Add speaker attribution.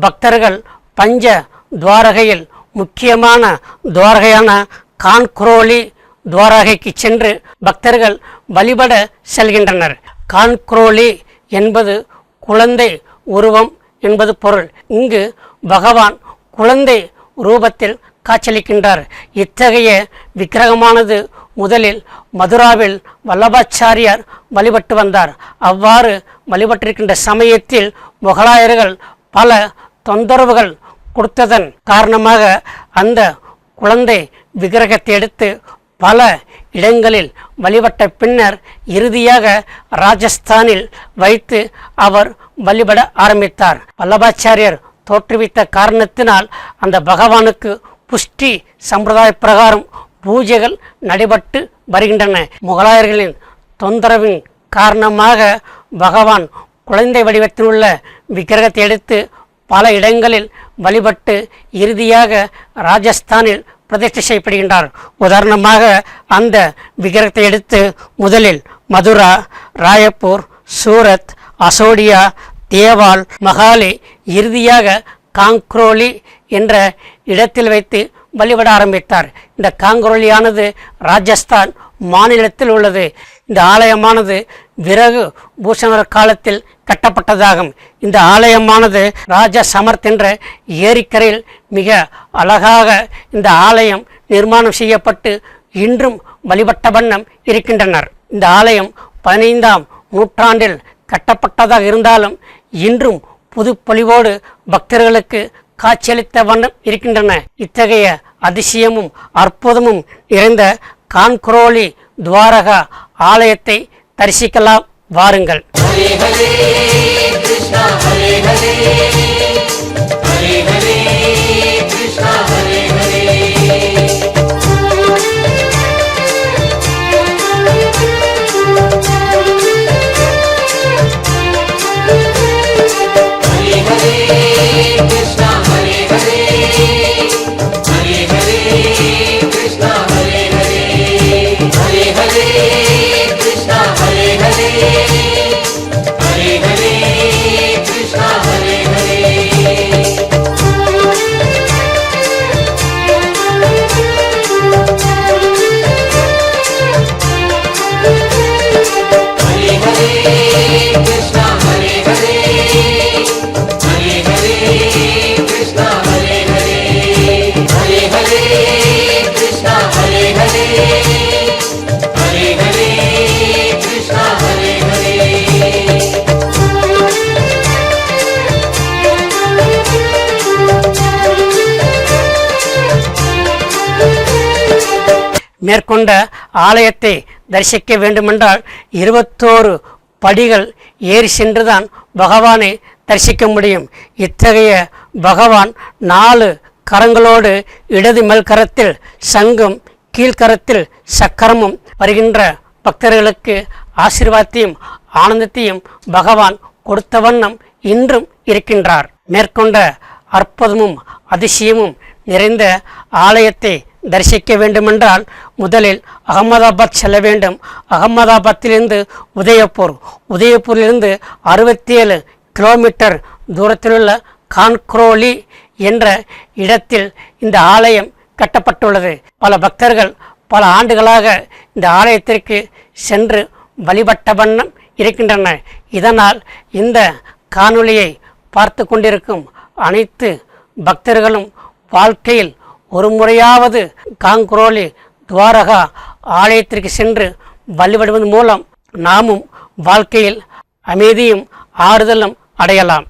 Speaker 1: பக்தர்கள் பஞ்ச துவாரகையில் முக்கியமான துவாரகையான கான்குரோலி துவாரகைக்கு சென்று பக்தர்கள் வழிபட செல்கின்றனர். கான்குரோலி என்பது குழந்தை உருவம் என்பது பொருள். இங்கு பகவான் குழந்தை ரூபத்தில் காட்சியளிக்கின்றார். இத்தகைய விக்கிரகமானது முதலில் மதுராவில் வல்லபாச்சாரியார் வழிபட்டு வந்தார். அவ்வாறு வழிபட்டிருக்கின்ற சமயத்தில் முகலாயர்கள் பல தொந்தரவுகள் கொடுத்ததன் காரணமாக அந்த குழந்தை விக்கிரகத்தை எடுத்து பல இடங்களில் வழிபட்ட பின்னர் இறுதியாக ராஜஸ்தானில் வைத்து அவர் வழிபட ஆரம்பித்தார். வல்லபாச்சாரியர் தோற்றுவித்த காரணத்தினால் அந்த பகவானுக்கு புஷ்டி சம்பிரதாய பிரகாரம் பூஜைகள் நடைபெற்று வருகின்றன. முகலாயர்களின் தொந்தரவின் காரணமாக பகவான் குழந்தை வடிவத்தில் உள்ள விக்கிரகத்தை எடுத்து பல இடங்களில் வழிபட்டு இறுதியாக ராஜஸ்தானில் பிரதிஷ்டை செய்யப்படுகின்றார். உதாரணமாக அந்த விக்கிரகத்தை எடுத்து முதலில் மதுரா ராயப்பூர் சூரத் அசோடியா தேவால் மகாலி இறுதியாக காங்க்ரோலி என்ற இடத்தில் வைத்து வழிபட ஆரம்பித்தார். இந்த காங்க்ரோலியானது ராஜஸ்தான் மாநிலத்தில் உள்ளது. இந்த ஆலயமானது விறகு பூஷணர் காலத்தில் கட்டப்பட்டதாகும். இந்த ஆலயமானது ராஜ சமர்த் என்ற ஏரிக்கரையில் மிக அழகாக இந்த ஆலயம் நிர்மாணம் செய்யப்பட்டு இன்றும் வழிபட்ட வண்ணம் இருக்கின்றனர். இந்த ஆலயம் பதினைந்தாம் நூற்றாண்டில் கட்டப்பட்டதாக இருந்தாலும் இன்றும் புதுப்பொலிவோடு பக்தர்களுக்கு காட்சியளித்த வண்ணம் இருக்கின்றன. இத்தகைய அதிசயமும் அற்புதமும் நிறைந்த கான்குரோலி துவாரகா ஆலயத்தை தரிசிக்கலாம். வாருங்கள். மேற்கொண்ட ஆலயத்தை தரிசிக்க வேண்டுமென்றால் இருபத்தோரு படிகள் ஏறி சென்றுதான் பகவானை தரிசிக்க முடியும். இத்தகைய பகவான் நாலு கரங்களோடு இடது மேல்கரத்தில் சங்கும் கீழ்கரத்தில் சக்கரமும் வருகின்ற பக்தர்களுக்கு ஆசீர்வாதத்தையும் ஆனந்தத்தையும் பகவான் கொடுத்த வண்ணம் இன்றும் இருக்கின்றார். மேற்கொண்ட அற்புதமும் அதிசயமும் நிறைந்த ஆலயத்தை தரிசிக்க வேண்டுமென்றால் முதலில் அகமதாபாத் செல்ல வேண்டும். அகமதாபாத்திலிருந்து உதயபூர் உதயபூரிலிருந்து அறுபத்தி ஏழு கிலோமீட்டர் தூரத்திலுள்ள கான்க்ரோலி என்ற இடத்தில் இந்த ஆலயம் கட்டப்பட்டுள்ளது. பல பக்தர்கள் பல ஆண்டுகளாக இந்த ஆலயத்திற்கு சென்று வழிபட்ட வண்ணம் இருக்கின்றன. இதனால் இந்த காணொளியை பார்த்து கொண்டிருக்கும் அனைத்து பக்தர்களும் வாழ்க்கையில் ஒரு முறையாவது காங்குரோலி துவாரகா ஆலயத்திற்கு சென்று வழிபடுவதன் மூலம் நாமும் வாழ்க்கையில் அமைதியும் ஆறுதலும் அடையலாம்.